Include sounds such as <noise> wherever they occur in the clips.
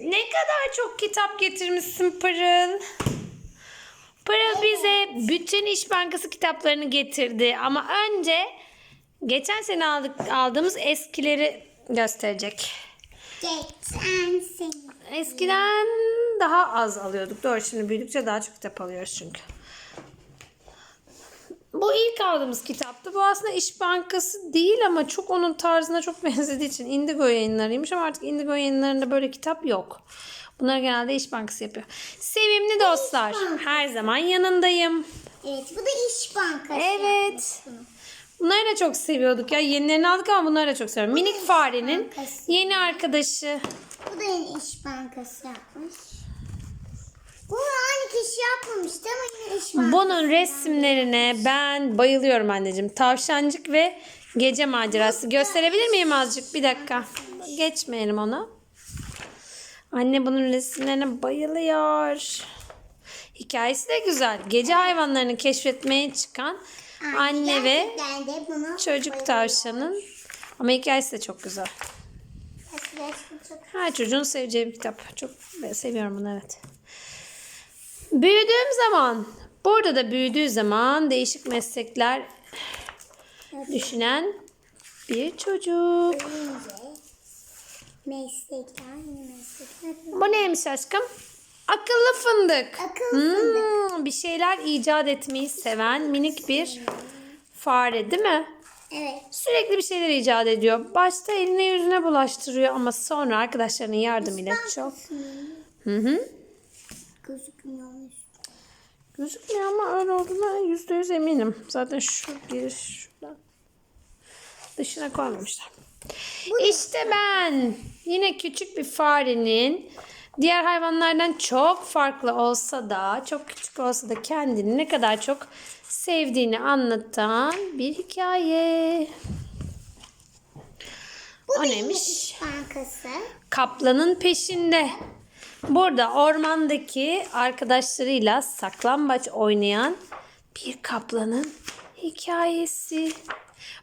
Ne kadar çok kitap getirmişsin Pırıl. Pırıl bize bütün İş Bankası kitaplarını getirdi. Ama önce geçen sene aldık, aldığımız eskileri gösterecek. Geçen sene. Eskiden daha az alıyorduk. Doğru şimdi büyüdükçe daha çok kitap alıyoruz çünkü. Bu ilk aldığımız kitaptı. Bu aslında İş Bankası değil ama çok onun tarzına çok <laughs> benzediği için Indigo yayınlarıymış ama artık Indigo yayınlarında böyle kitap yok. Bunları genelde İş Bankası yapıyor. Sevimli dostlar. Her zaman yanındayım. Evet bu da İş Bankası. Evet. Bunları da çok seviyorduk ya. Yenilerini aldık ama bunları da çok seviyorum. Minik farenin Bankası. yeni arkadaşı. Bu da İş Bankası yapmış. Bu aynı kişi yapmamıştı ama yine. Bunun resimlerine ben bayılıyorum anneciğim. Tavşancık ve gece macerası. Gösterebilir miyim azıcık? Bir dakika. Geçmeyelim onu. Anne bunun resimlerine bayılıyor. Hikayesi de güzel. Gece hayvanlarını keşfetmeye çıkan anne ve Gerçekten de buna çocuk tavşanın. Ama hikayesi de çok güzel. Çok Her çocuğun seveceği bir kitap. Çok seviyorum bunu evet. Büyüdüğüm zaman, burada da büyüdüğü zaman değişik meslekler düşünen bir çocuk. Meslekler, meslekler. Bu neymiş aşkım? Akıllı fındık. Akıllı Hmm, bir şeyler icat etmeyi seven minik bir fare değil mi? Evet. Sürekli bir şeyler icat ediyor. Başta eline yüzüne bulaştırıyor ama sonra arkadaşlarının yardımıyla çok... Hı hı. Gözükmüyormuş. Gözükmüyor ama öyle olduğuna yüzde yüz eminim. Zaten şu giriş şuradan. Dışına koymamışlar. İşte ben. Yine küçük bir farenin diğer hayvanlardan çok farklı olsa da çok küçük olsa da kendini ne kadar çok sevdiğini anlatan bir hikaye. Bu O neymiş? İş Bankası. Kaplanın peşinde. Burada ormandaki arkadaşlarıyla saklambaç oynayan bir kaplanın hikayesi.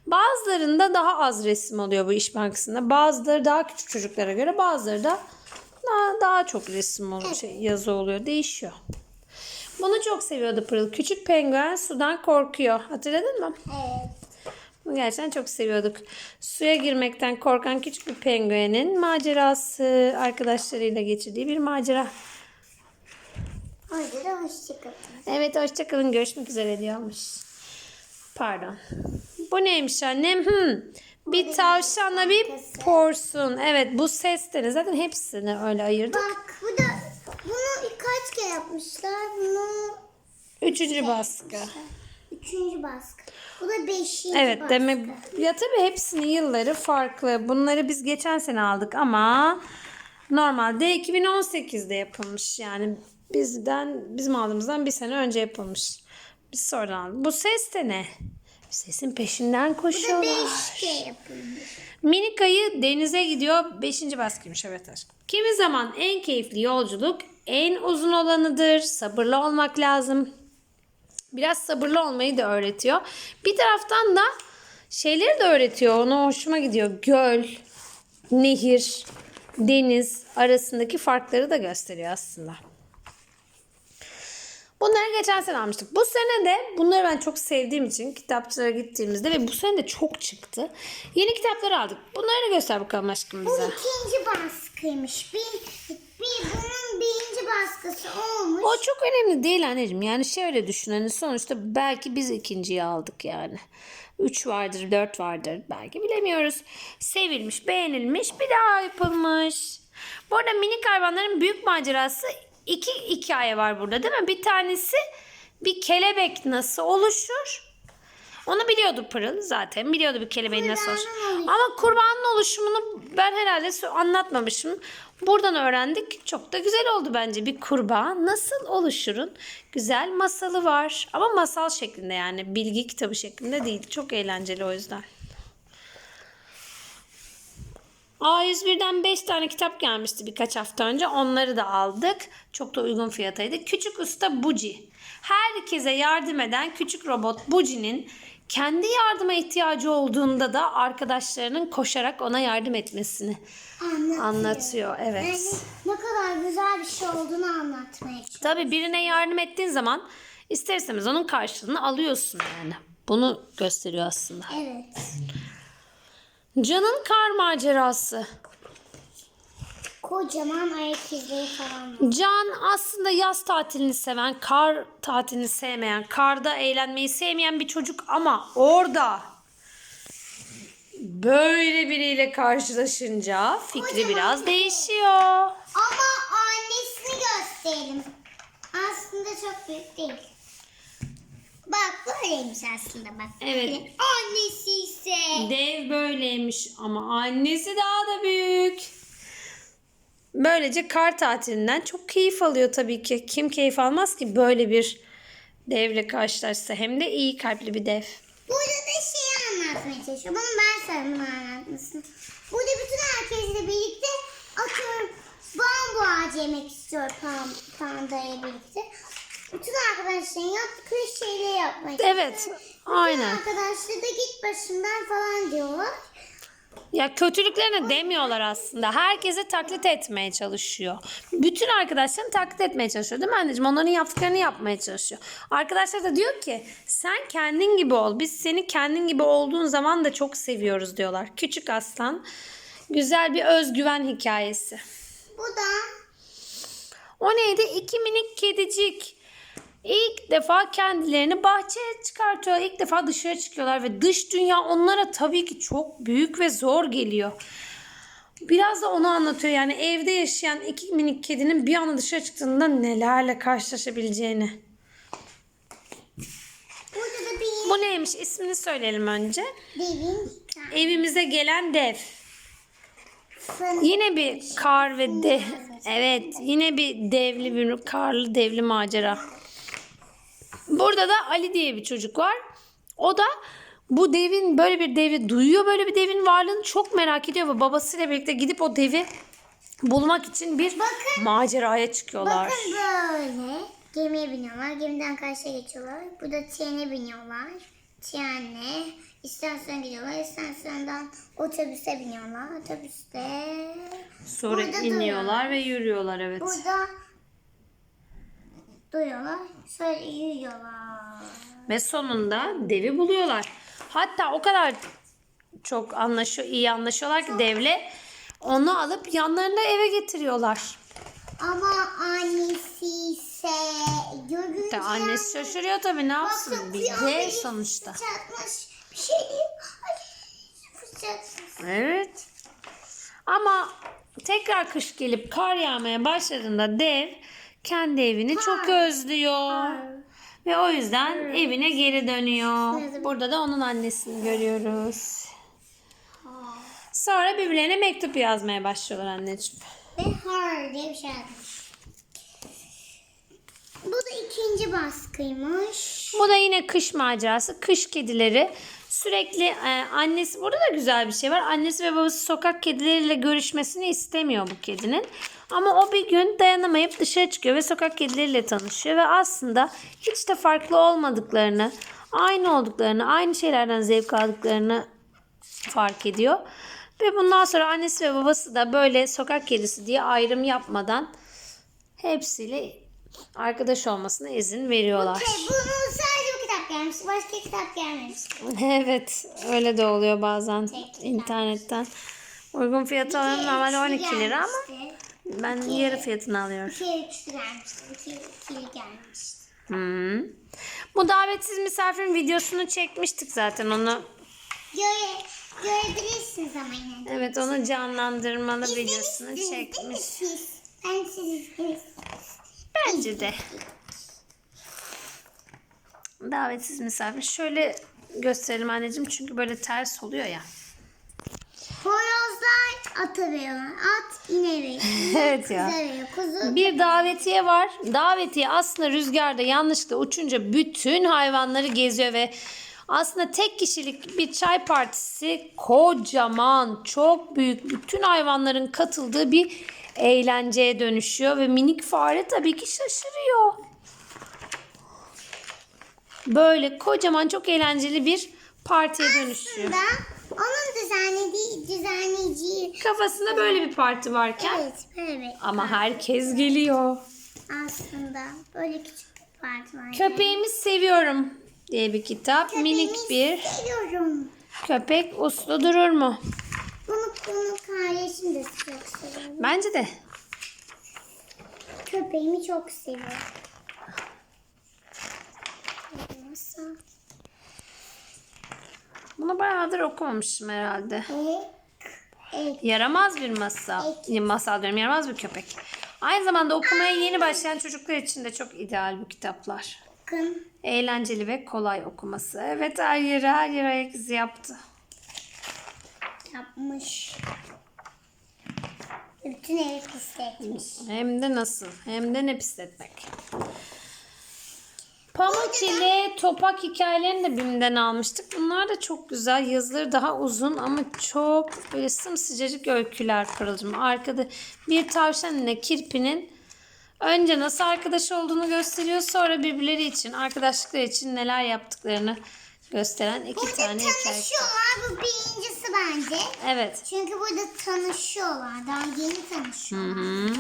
Bazılarında daha az resim oluyor bu iş bankasında. Bazıları daha küçük çocuklara göre, bazıları da daha, daha çok resim oluyor, şey, yazı oluyor. Değişiyor. Bunu çok seviyordu Pırıl. Küçük penguen sudan korkuyor. Hatırladın mı? Evet. Bunu gerçekten çok seviyorduk. Suya girmekten korkan küçük bir penguenin macerası arkadaşlarıyla geçirdiği bir macera. Da hoşçakalın. Evet hoşçakalın görüşmek üzere diyormuş. Pardon. Bu neymiş annem? Hmm. Bir tavşanla bir porsun. Evet bu ses de ne? Zaten hepsini öyle ayırdık. Bak bu da bunu kaç kere yapmışlar? Bunu Üçüncü baskı. Üçüncü baskı. Bu da beşinci Evet baskı. demek ya tabii hepsinin yılları farklı. Bunları biz geçen sene aldık ama normalde 2018'de yapılmış. Yani bizden bizim aldığımızdan bir sene önce yapılmış. Biz sonradan aldık. Bu ses de ne? Sesin peşinden Bu da koşuyorlar. beş kere yapılmış. Minik ayı denize gidiyor. Beşinci baskıymış evet aşkım. Kimi zaman en keyifli yolculuk en uzun olanıdır. Sabırlı olmak lazım. Biraz sabırlı olmayı da öğretiyor. Bir taraftan da şeyleri de öğretiyor. Ona hoşuma gidiyor. Göl, nehir, deniz arasındaki farkları da gösteriyor aslında. Bunları geçen sene almıştık. Bu sene de bunları ben çok sevdiğim için kitapçılara gittiğimizde ve bu sene de çok çıktı. Yeni kitaplar aldık. Bunları da göster bakalım aşkım Bu bize. ikinci baskıymış. Bir, baskısı olmuş. O çok önemli değil anneciğim. Yani şöyle düşün. Hani sonuçta belki biz ikinciyi aldık yani. Üç vardır, dört vardır. Belki bilemiyoruz. Sevilmiş, beğenilmiş, bir daha yapılmış. Bu arada minik hayvanların büyük macerası iki hikaye var burada değil mi? Bir tanesi bir kelebek nasıl oluşur? Onu biliyordu Pırıl zaten. Biliyordu bir kelebeğin nasıl oluşumu. Ama kurbanın oluşumunu ben herhalde anlatmamışım. Buradan öğrendik. Çok da güzel oldu bence. Bir kurbağa nasıl oluşurun güzel masalı var. Ama masal şeklinde yani. Bilgi kitabı şeklinde değil. Çok eğlenceli o yüzden. A101'den 5 tane kitap gelmişti birkaç hafta önce. Onları da aldık. Çok da uygun fiyataydı. Küçük Usta Buci. Herkese yardım eden küçük robot Buci'nin kendi yardıma ihtiyacı olduğunda da arkadaşlarının koşarak ona yardım etmesini Anlatıyor. anlatıyor. Evet. Yani ne kadar güzel bir şey olduğunu anlatmaya çalışıyor. Tabii birine yardım ettiğin zaman ister istemez onun karşılığını alıyorsun yani. Bunu gösteriyor aslında. Evet. Can'ın kar macerası. Kocaman ayak izleri falan var. Can aslında yaz tatilini seven, kar tatilini sevmeyen, karda eğlenmeyi sevmeyen bir çocuk ama orada böyle biriyle karşılaşınca fikri biraz değişiyor. Ama annesini gösterelim. Aslında çok büyük değil. Bak böyleymiş aslında bak. Evet. Annesi ise. Dev böyleymiş ama annesi daha da büyük. Böylece kar tatilinden çok keyif alıyor tabii ki. Kim keyif almaz ki böyle bir devle karşılaşsa hem de iyi kalpli bir dev. Burada da şeyi anlatmaya çalışıyor. Bunu ben sana anlatmasın. Burada bütün herkesle birlikte atıyorum bambu ağacı yemek istiyor pan, pandayla birlikte. Bütün arkadaşların yaptıkları şeyleri çalışıyor. Evet, aynen. Bütün arkadaşlar da git başımdan falan diyorlar. Ya kötülüklerini demiyorlar aslında. Herkese taklit etmeye çalışıyor. Bütün arkadaşlarını taklit etmeye çalışıyor değil mi anneciğim? Onların yaptıklarını yapmaya çalışıyor. Arkadaşlar da diyor ki sen kendin gibi ol. Biz seni kendin gibi olduğun zaman da çok seviyoruz diyorlar. Küçük aslan. Güzel bir özgüven hikayesi. Bu da O neydi? İki minik kedicik. İlk defa kendilerini bahçeye çıkartıyorlar. İlk defa dışarı çıkıyorlar ve dış dünya onlara tabii ki çok büyük ve zor geliyor. Biraz da onu anlatıyor. Yani evde yaşayan iki minik kedinin bir anda dışarı çıktığında nelerle karşılaşabileceğini. Bu neymiş? İsmini söyleyelim önce. devin Evimize gelen dev. fın. Yine bir kar ve de evet yine bir devli bir karlı devli macera. Burada da Ali diye bir çocuk var. O da bu devin böyle bir devi duyuyor böyle bir devin varlığını çok merak ediyor ve babasıyla birlikte gidip o devi bulmak için bir Bakın. maceraya çıkıyorlar. Bakın böyle gemiye biniyorlar. Gemiden karşıya geçiyorlar. Burada trene biniyorlar. Trenle istasyona gidiyorlar. İstasyondan otobüse biniyorlar. Otobüste Sonra iniyorlar ve yürüyorlar evet. burada duyuyorlar. Sonra yürüyorlar. Ve sonunda devi buluyorlar. Hatta o kadar çok anlaşıyor, iyi anlaşıyorlar ki devle onu alıp yanlarında eve getiriyorlar. Ama annesi ise görünce... De annesi şaşırıyor tabii ne yapsın bir dev sonuçta. Sıçratmış. Bir şey fırçatmış. Evet. Ama tekrar kış gelip kar yağmaya başladığında dev kendi evini çok özlüyor. Ve o yüzden evine geri dönüyor. Burada da onun annesini görüyoruz. Sonra birbirlerine mektup yazmaya başlıyorlar anneciğim. Ve har diye bir şey yazmış. Bu da ikinci baskıymış. Bu da yine kış macerası. Kış kedileri sürekli e, annesi burada da güzel bir şey var. Annesi ve babası sokak kedileriyle görüşmesini istemiyor bu kedinin. Ama o bir gün dayanamayıp dışarı çıkıyor ve sokak kedileriyle tanışıyor ve aslında hiç de farklı olmadıklarını, aynı olduklarını, aynı şeylerden zevk aldıklarını fark ediyor. Ve bundan sonra annesi ve babası da böyle sokak kedisi diye ayrım yapmadan hepsiyle arkadaş olmasına izin veriyorlar. Şey, bunu sadece bu kitap gelmiş. Başka kitap gelmemiş. <laughs> Evet öyle de oluyor bazen internetten. Uygun fiyatı alıyorum normalde 12 lira ama Ben yarı fiyatını alıyorum. Bir kere üçlü gelmişti. Bir kere ikili gelmişti. Hı. Bu davetsiz misafirin videosunu çekmiştik zaten onu. Göre, görebilirsiniz ama yine de. Evet onu canlandırmalı videosunu İzlemişsiniz çekmiş. siz? Ben siz. Bence de. Davetsiz misafir. Şöyle gösterelim anneciğim çünkü böyle ters oluyor ya. Horozlar ata veriyorlar. At ine veriyor. <laughs> Evet ya. Veriyor. Kuzu Bir davetiye var. Davetiye aslında rüzgarda yanlışlıkla uçunca bütün hayvanları geziyor ve aslında tek kişilik bir çay partisi kocaman, çok büyük bütün hayvanların katıldığı bir eğlenceye dönüşüyor ve minik fare tabii ki şaşırıyor. Böyle kocaman çok eğlenceli bir partiye dönüşüyor. Da onun düzenlediği, düzenleyeceği. Kafasında böyle bir parti varken Evet, böyle bir ama herkes geliyor. aslında böyle küçük bir parti var. Köpeğimi seviyorum diye bir kitap. Minik bir Seviyorum. köpek uslu durur mu? Bunu, bunu kardeşim de çok seviyor. Bence de. Köpeğimi çok seviyor. Nasıl? Bunu bayağıdır okumamışım herhalde. Yaramaz bir masal. Masal diyorum yaramaz bir köpek. Aynı zamanda okumaya yeni başlayan çocuklar için de çok ideal bu kitaplar. bakın. Eğlenceli ve kolay okuması. Evet her yere her yere ayak izi yaptı. yapmış. Bütün evi pisletmiş. Hem de nasıl? Hem de ne pisletmek. Pamuk ile Topak hikayelerini de BİM'den almıştık. Bunlar da çok güzel. Yazıları daha uzun ama çok böyle sımsıcacık öyküler Pırıl'cığım. Arkada bir tavşan ile kirpinin önce nasıl arkadaş olduğunu gösteriyor. Sonra birbirleri için, arkadaşlıkları için neler yaptıklarını gösteren iki Burada tane hikaye. tanışıyorlar. Bu birincisi bence. Evet. Çünkü burada tanışıyorlar. Daha yeni tanışıyorlar.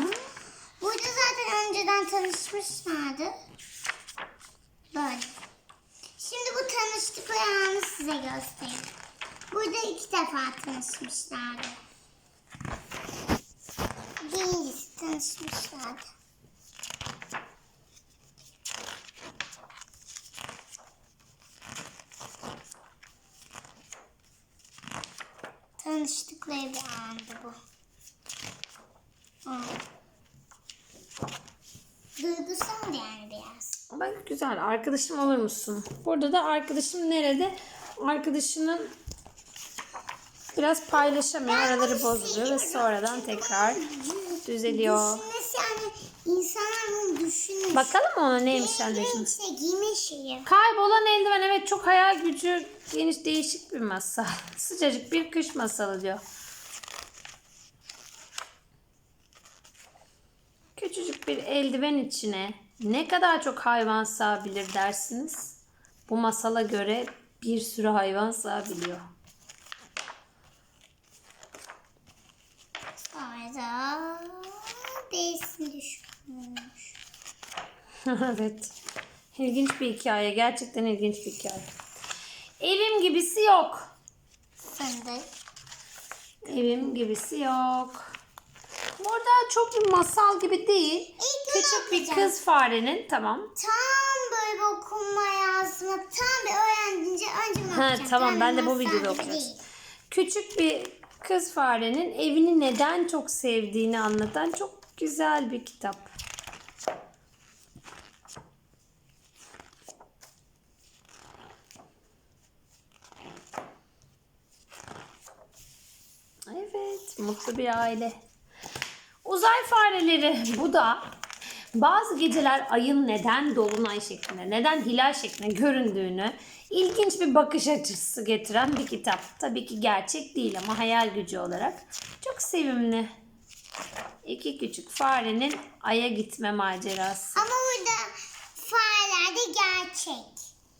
Burada zaten önceden tanışmışlardı. Böyle. Şimdi bu tanıştıkları anı size göstereyim. Burada iki defa tanışmışlardı. Birincisi tanışmışlardı. Tanıştıkları bir andı bu. Duygusal yani biraz. Bak güzel. Arkadaşım olur musun? Burada da arkadaşım nerede? Arkadaşının biraz paylaşamıyor. Araları bozuluyor ve sonradan tekrar düzeliyor. Düşünmesi yani. Bakalım ona neymiş anneciğim? içine giyme şeyi. Kaybolan eldiven evet çok hayal gücü geniş değişik bir masal. <laughs> Sıcacık bir kış masalı diyor. Küçücük bir eldiven içine ne kadar çok hayvan sığabilir dersiniz? Bu masala göre bir sürü hayvan sığabiliyor. Sonra değilsin düşünmüş. <laughs> evet. İlginç bir hikaye. Gerçekten ilginç bir hikaye. Evim gibisi yok. Fındık. Evim gibisi yok. Burada çok bir masal gibi değil. İlk Küçük bir okuyacağım. kız farenin tamam. Tam böyle okuma yazma tam bir öğrenince önce mi Ha, okuyacağım? tamam, ben de bu masal videoda gibi okuyacağım. değil. Küçük bir kız farenin evini neden çok sevdiğini anlatan çok güzel bir kitap. Evet, mutlu bir aile. Uzay fareleri bu da bazı geceler ayın neden dolunay şeklinde, neden hilal şeklinde göründüğünü ilginç bir bakış açısı getiren bir kitap. Tabii ki gerçek değil ama hayal gücü olarak çok sevimli. İki küçük farenin aya gitme macerası. Ama burada fareler de gerçek.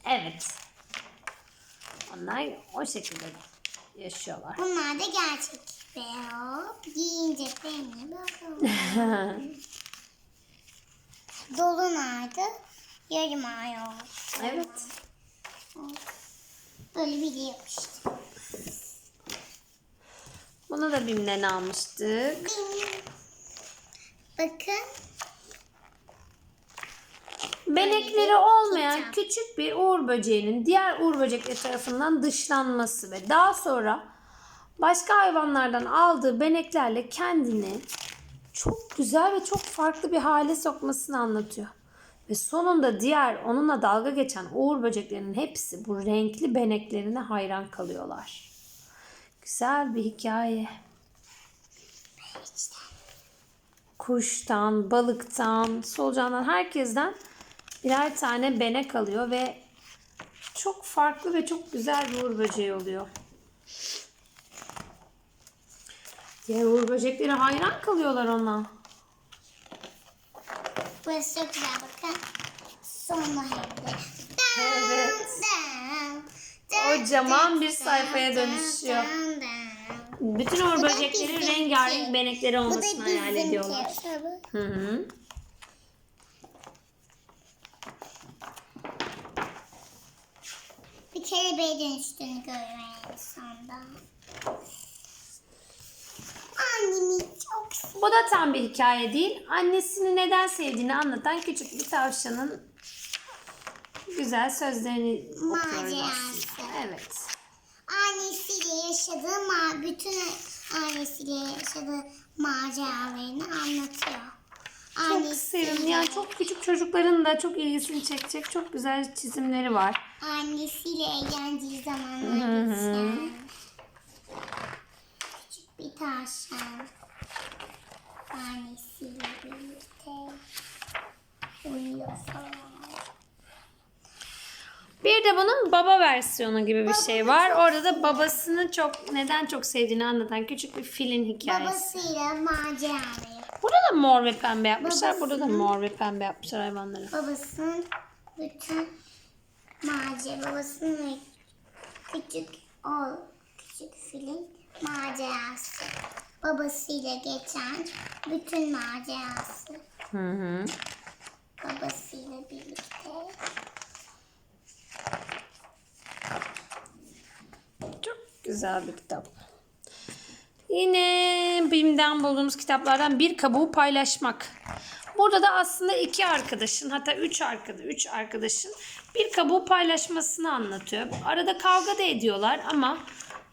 Evet. Onlar o şekilde yaşıyorlar. Bunlar da gerçek. Ve hop giyince beni bakalım. <laughs> Dolunaydı. Yarım ay oldu. Evet. Böyle bir de yapıştı. Bunu da BİM'den almıştık. Bakın. Benekleri olmayan küçük bir uğur böceğinin diğer uğur böcekleri tarafından dışlanması ve daha sonra başka hayvanlardan aldığı beneklerle kendini çok güzel ve çok farklı bir hale sokmasını anlatıyor. Ve sonunda diğer onunla dalga geçen uğur böceklerinin hepsi bu renkli beneklerine hayran kalıyorlar. Güzel bir hikaye. Kuştan, balıktan, solucandan herkesten birer tane benek alıyor ve çok farklı ve çok güzel bir uğur böceği oluyor. Diğer uğur böcekleri hayran kalıyorlar ona. Burası çok güzel bakın. Hem de. Evet. Kocaman bir sayfaya dönüşüyor. Bütün uğur böcekleri rengarenk benekleri olmasını hayal ediyorlar. Hı hı. Bir kelebeğe dönüştüğünü görüyorum en sonunda. Bu da tam bir hikaye değil. Annesini neden sevdiğini anlatan küçük bir tavşanın güzel sözlerini okuyoruz. Evet. Annesiyle yaşadığı ma bütün annesiyle yaşadığı maceralarını anlatıyor. Çok sevimli. Yani çok küçük çocukların da çok ilgisini çekecek çok güzel çizimleri var. annesiyle eğlendiği zamanlar geçen küçük bir tavşan annesiyle birlikte uyuyor falan. Bir de bunun baba versiyonu gibi bir şey var. Orada da babasını çok neden çok sevdiğini anlatan küçük bir filin hikayesi. Babasıyla maceraları. Burada da mor ve pembe yapmışlar. Babasının- Burada da mor ve pembe yapmışlar hayvanları. Babasının bütün macera babasının küçük o küçük filin macerası. Babasıyla geçen bütün macerası. Hı hı. Babasıyla birlikte. Çok güzel bir kitap. Yine BİM'den bulduğumuz kitaplardan bir kabuğu paylaşmak. Burada da aslında iki arkadaşın hatta üç arkadaş, üç arkadaşın bir kabuğu paylaşmasını anlatıyor. Arada kavga da ediyorlar ama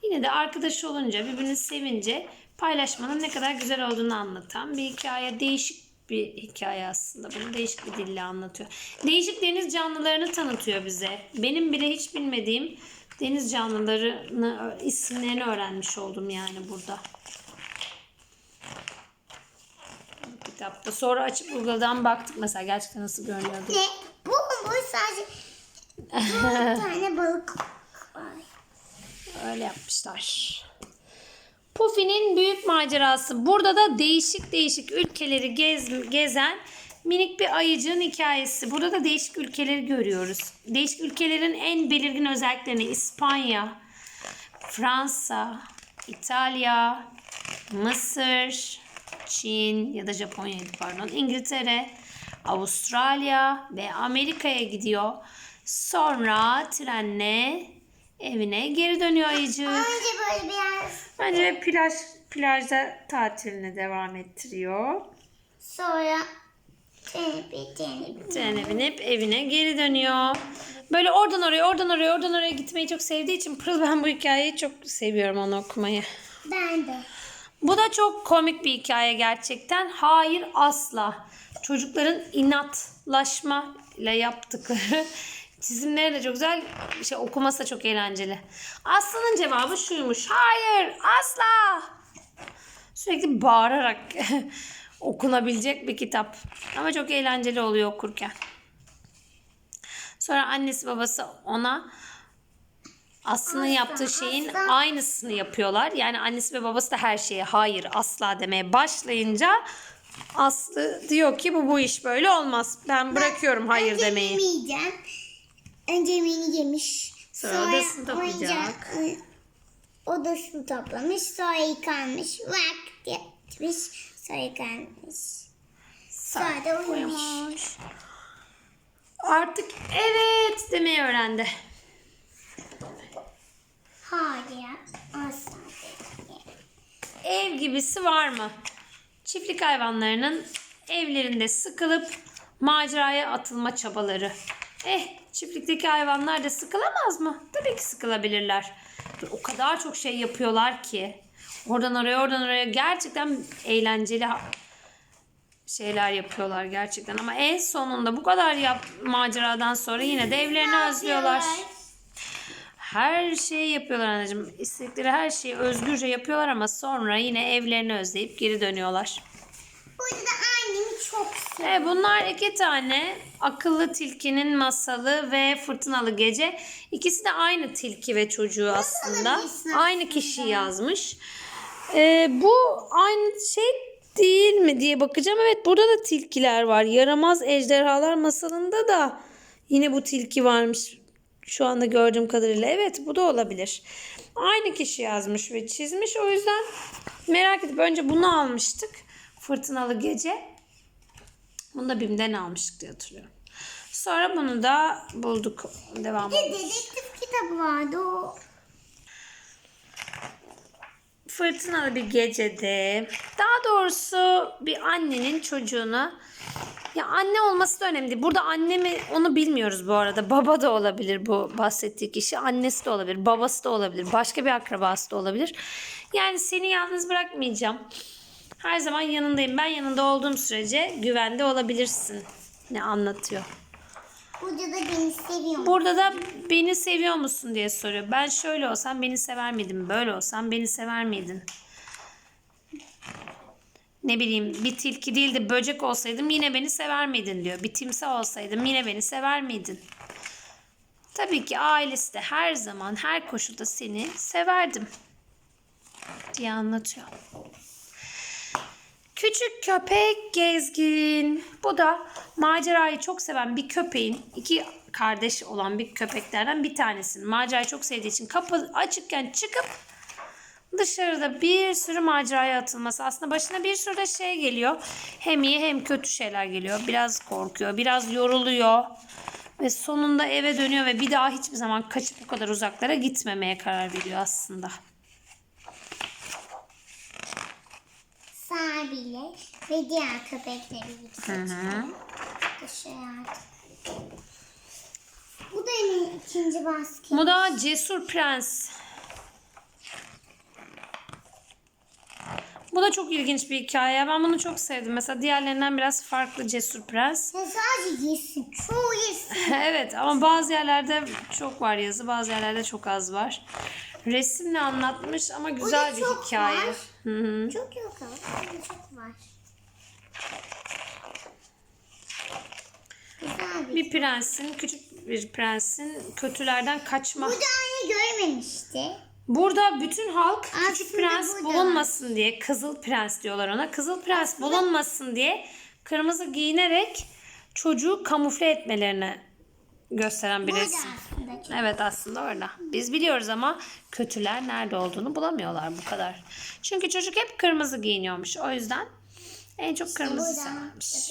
yine de arkadaş olunca birbirini sevince paylaşmanın ne kadar güzel olduğunu anlatan bir hikaye. Değişik bir hikaye aslında. Bunu değişik bir dille anlatıyor. Değişik deniz canlılarını tanıtıyor bize. Benim bile hiç bilmediğim deniz canlılarını isimlerini öğrenmiş oldum yani burada. Bu kitapta. Sonra açıp Google'dan baktık mesela gerçekten nasıl görünüyor diye. Ne? Bu bu sadece dört <laughs> tane balık var. Öyle yapmışlar. Puffy'nin büyük macerası. Burada da değişik değişik ülkeleri gez, gezen minik bir ayıcığın hikayesi. Burada da değişik ülkeleri görüyoruz. Değişik ülkelerin en belirgin özelliklerini İspanya, Fransa, İtalya, Mısır, Çin ya da Japonya'ydı pardon, İngiltere, Avustralya ve Amerika'ya gidiyor. Sonra trenle evine geri dönüyor ayıcık. Önce böyle biraz Bence plaj plajda tatilini devam ettiriyor. sonra tenip tenip. Trene binip evine geri dönüyor. Böyle oradan oraya, oradan oraya, oradan oraya gitmeyi çok sevdiği için Pırıl ben bu hikayeyi çok seviyorum onu okumayı. Ben de. Bu da çok komik bir hikaye gerçekten. Hayır asla. Çocukların inatlaşma ile yaptıkları <laughs> çizimleri de çok güzel. Şey, okuması da çok eğlenceli. Aslı'nın cevabı şuymuş. Hayır asla. Sürekli bağırarak <laughs> okunabilecek bir kitap. Ama çok eğlenceli oluyor okurken. Sonra annesi babası ona Aslı'nın Asla, yaptığı şeyin asla. aynısını yapıyorlar. Yani annesi ve babası da her şeye hayır asla demeye başlayınca Aslı diyor ki bu bu iş böyle olmaz. Ben bırakıyorum hayır Önce demeyi. yemeyeceğim. Önce yemeğini yemiş. Sonra odasını toplayacak. oyuncak, oy- Odasını toplamış. Sonra yıkanmış. Vak etmiş. Sonra yıkanmış. Sonra da uyumuş. Artık evet demeyi öğrendi. Hayır. Asla. Ev gibisi var mı? Çiftlik hayvanlarının evlerinde sıkılıp maceraya atılma çabaları. Eh çiftlikteki hayvanlar da sıkılamaz mı? Tabii ki sıkılabilirler. O kadar çok şey yapıyorlar ki. Oradan oraya oradan oraya gerçekten eğlenceli şeyler yapıyorlar gerçekten. Ama en sonunda bu kadar yap maceradan sonra yine de evlerini özlüyorlar. Her şeyi yapıyorlar anneciğim. İstedikleri her şeyi özgürce yapıyorlar ama sonra yine evlerini özleyip geri dönüyorlar. Burada da annemi çok seviyorum. Evet, bunlar iki tane akıllı tilkinin masalı ve fırtınalı gece. İkisi de aynı tilki ve çocuğu aslında. Aynı kişi yazmış. Ee, bu aynı şey değil mi diye bakacağım. Evet burada da tilkiler var. Yaramaz ejderhalar masalında da yine bu tilki varmış. Şu anda gördüğüm kadarıyla evet bu da olabilir. Aynı kişi yazmış ve çizmiş. O yüzden merak edip önce bunu almıştık. Fırtınalı gece. Bunu da BİM'den almıştık diye hatırlıyorum. Sonra bunu da bulduk. Devam Bir dedektif kitabı vardı o. fırtınalı bir gecede daha doğrusu bir annenin çocuğunu ya anne olması da önemli. Burada anne mi onu bilmiyoruz bu arada. Baba da olabilir bu bahsettiği kişi. Annesi de olabilir. Babası da olabilir. Başka bir akrabası da olabilir. Yani seni yalnız bırakmayacağım. Her zaman yanındayım. Ben yanında olduğum sürece güvende olabilirsin. Ne anlatıyor. Burada da beni seviyor. Burada da beni seviyor musun diye soruyor. Ben şöyle olsam beni sever miydin? Böyle olsam beni sever miydin? Ne bileyim bir tilki değil de böcek olsaydım yine beni sever miydin diyor. Bir timsah olsaydım yine beni sever miydin? Tabii ki ailesi de her zaman her koşulda seni severdim diye anlatıyor. Küçük köpek gezgin. Bu da macerayı çok seven bir köpeğin iki kardeş olan bir köpeklerden bir tanesinin macerayı çok sevdiği için kapı açıkken çıkıp dışarıda bir sürü maceraya atılması. Aslında başına bir sürü de şey geliyor. Hem iyi hem kötü şeyler geliyor. Biraz korkuyor, biraz yoruluyor. Ve sonunda eve dönüyor ve bir daha hiçbir zaman kaçıp bu kadar uzaklara gitmemeye karar veriyor aslında. Sahibiyle ve diğer köpekleri. Dışarı. Bu da en ikinci basket. Bu da Cesur Prens. Bu da çok ilginç bir hikaye. Ben bunu çok sevdim. Mesela diğerlerinden biraz farklı Cesur Prens. Sadece yesin. Çoğu yesin. <laughs> evet ama bazı yerlerde çok var yazı, bazı yerlerde çok az var. Resimle anlatmış ama güzel bir çok hikaye. var. Hı hı. Çok yok ama burada çok var. Güzel bir. Bir prensin, küçük bir prensin kötülerden kaçma. Burada anne görmemişti. Burada bütün halk küçük Aslında prens burada. bulunmasın diye Kızıl Prens diyorlar ona. Kızıl Prens bulunmasın diye kırmızı giyinerek çocuğu kamufle etmelerini gösteren bir Burada resim. Çok. Evet aslında orada. Biz biliyoruz ama kötüler nerede olduğunu bulamıyorlar bu kadar. Çünkü çocuk hep kırmızı giyiniyormuş. O yüzden en çok kırmızı severmiş.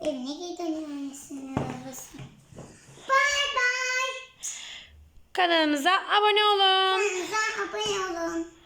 Evine annesinin arabası. Bye bye. Kanalımıza abone olun. Kanalımıza abone olun.